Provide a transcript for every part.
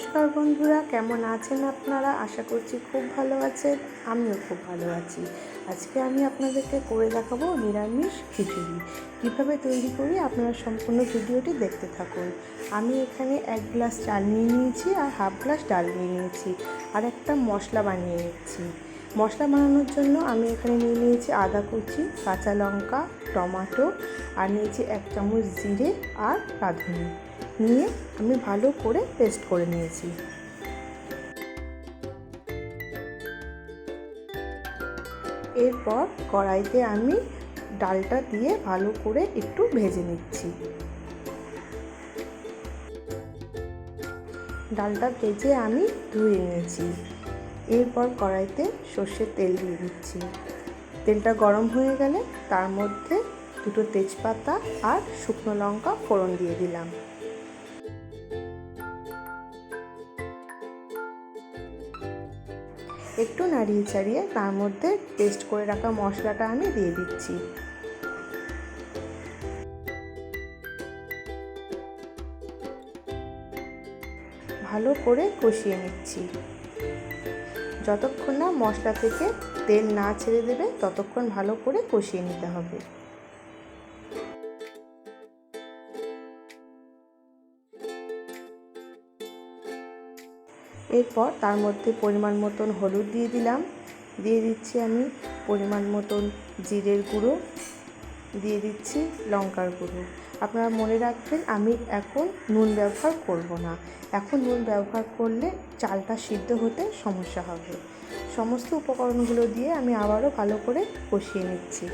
নমস্কার বন্ধুরা, কেমন আছেন আপনারা? আশা করছি খুব ভালো আছেন, আমিও খুব ভালো আছি। আজকে আমি আপনাদেরকে করে দেখাবো নিরামিষ খিচুড়ি। কীভাবে তৈরি করি আপনারা সম্পূর্ণ ভিডিওটি দেখতে থাকুন। আমি এখানে এক গ্লাস চাল নিয়ে নিয়েছি আর হাফ গ্লাস ডাল নিয়ে নিয়েছি আর একটা মশলা বানিয়ে নিচ্ছি। মশলা বানানোর জন্য আমি এখানে নিয়ে নিয়েছি আদা কুচি, কাঁচা লঙ্কা, টমাটো আর নিয়েছি এক চামচ জিরে আর রাঁধুনি। নিয়ে আমি ভালো করে পেস্ট করে নিয়েছি। এরপর কড়াইতে আমি ডালটা দিয়ে ভালো করে একটু ভেজে নিচ্ছি। ডালটা ভেজে আমি ধুয়ে নিয়েছি। এরপর কড়াইতে সর্ষের তেল দিয়ে দিচ্ছি। তেলটা গরম হয়ে গেলে তার মধ্যে দুটো তেজপাতা আর শুকনো লঙ্কা ফোড়ন দিয়ে দিলাম। একটু নাড়িয়ে চাড়িয়ে তার মধ্যে পেস্ট করে রাখা মশলাটা আমি দিয়ে দিচ্ছি। ভালো করে কষিয়ে নিচ্ছি। যতক্ষণ না মশলা থেকে তেল না ছেড়ে দেবে, ততক্ষণ ভালো করে কষিয়ে নিতে হবে। এরপর তার মধ্যে পরিমাণ মতন হলুদ দিয়ে দিলাম। দিয়ে দিচ্ছি আমি পরিমাণ মতন জিরের গুঁড়ো। দিয়ে দিচ্ছি লঙ্কার গুঁড়ো। আপনারা মনে রাখবেন, আমি এখন নুন ব্যবহার করব না। এখন নুন ব্যবহার করলে চালটা সিদ্ধ হতে সমস্যা হবে। সমস্ত উপকরণগুলো দিয়ে আমি আবারও ভালো করে কষিয়ে নিচ্ছি।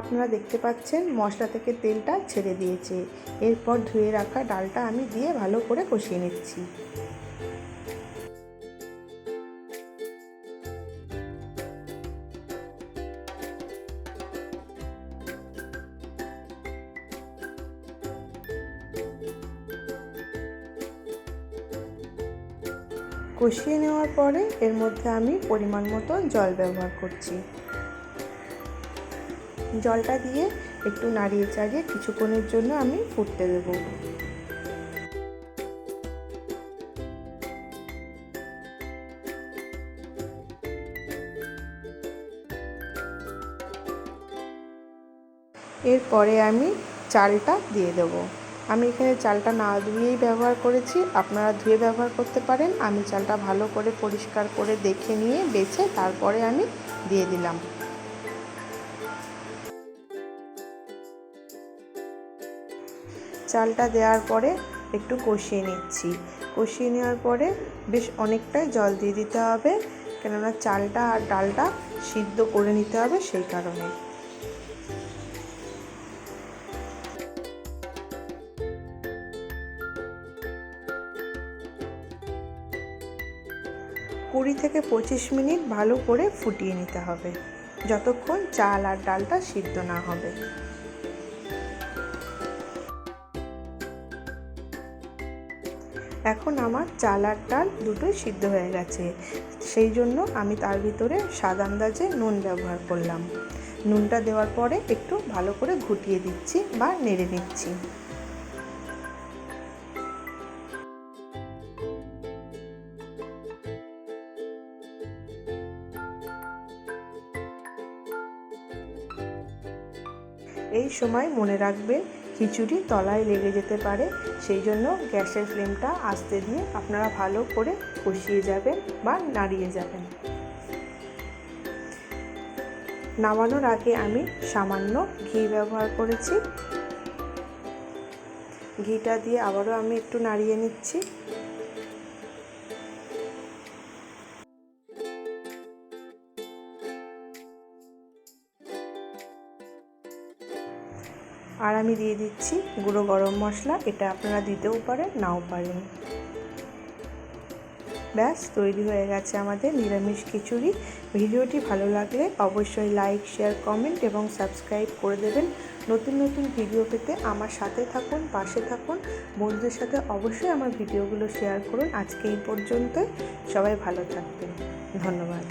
আপনারা দেখতে পাচ্ছেন মশলা থেকে তেলটা ছেড়ে দিয়েছে। এরপর ধুয়ে রাখা ডালটা আমি দিয়ে ভালো করে কষিয়ে নিচ্ছি। কষিয়ে নেওয়ার পরে এর মধ্যে আমি পরিমাণ মতো জল ব্যবহার করছি। জলটা দিয়ে একটু নাড়িয়ে চাড়িয়ে কিছুক্ষণের জন্য আমি ফুটতে দেব। এরপরে আমি চালটা দিয়ে দেবো। আমি এখানে চালটা না ধুয়েই ব্যবহার করেছি, আপনারা ধুয়ে ব্যবহার করতে পারেন। আমি চালটা ভালো করে পরিষ্কার করে দেখে নিয়ে বেছে তারপরে আমি দিয়ে দিলাম। চালটা দেওয়ার পরে একটু কষিয়ে নিচ্ছি। কষিয়ে নেওয়ার পরে বেশ অনেকটাই জল দিয়ে দিতে হবে, কেননা চালটা আর ডালটা সিদ্ধ করে নিতে হবে সেই কারণে। কুড়ি থেকে পঁচিশ মিনিট ভালো করে ফুটিয়ে নিতে হবে, যতক্ষণ চাল আর ডালটা সিদ্ধ না হবে। এখন আমার চাল আর ডাল দুটোই সিদ্ধ হয়ে গেছে। সেই জন্য আমি তার ভিতরে স্বাদ আন্দাজে নুন ব্যবহার করলাম। নুনটা দেওয়ার পরে একটু ভালো করে ঘুটিয়ে দিচ্ছি বা নেড়ে নিচ্ছি। এই সময় মনে রাখবেন খিচুড়ি তলায় লেগে যেতে পারে। সেই জন্য গ্যাসের ফ্লেমটা আস্তে দিয়ে আপনারা ভালো করে কষিয়ে যাবেন বা নাড়িয়ে যাবেন। নামানোর আগে আমি সামান্য ঘি ব্যবহার করেছি। ঘিটা দিয়ে আবারও আমি একটু নাড়িয়ে নিচ্ছি। আর আমি দিয়ে দিচ্ছি গুঁড়ো গরম মশলা। এটা আপনারা দিতেও পারেন, নাও পারেন। ব্যাস, তৈরি হয়ে গেছে আমাদের নিরামিষ খিচুড়ি। ভিডিওটি ভালো লাগলে অবশ্যই লাইক, শেয়ার, কমেন্ট এবং সাবস্ক্রাইব করে দেবেন। নতুন নতুন ভিডিও পেতে আমার সাথে থাকুন, পাশে থাকুন। বন্ধুদের সাথে অবশ্যই আমার ভিডিওগুলো শেয়ার করুন। আজকে এই পর্যন্তই। সবাই ভালো থাকবেন। ধন্যবাদ।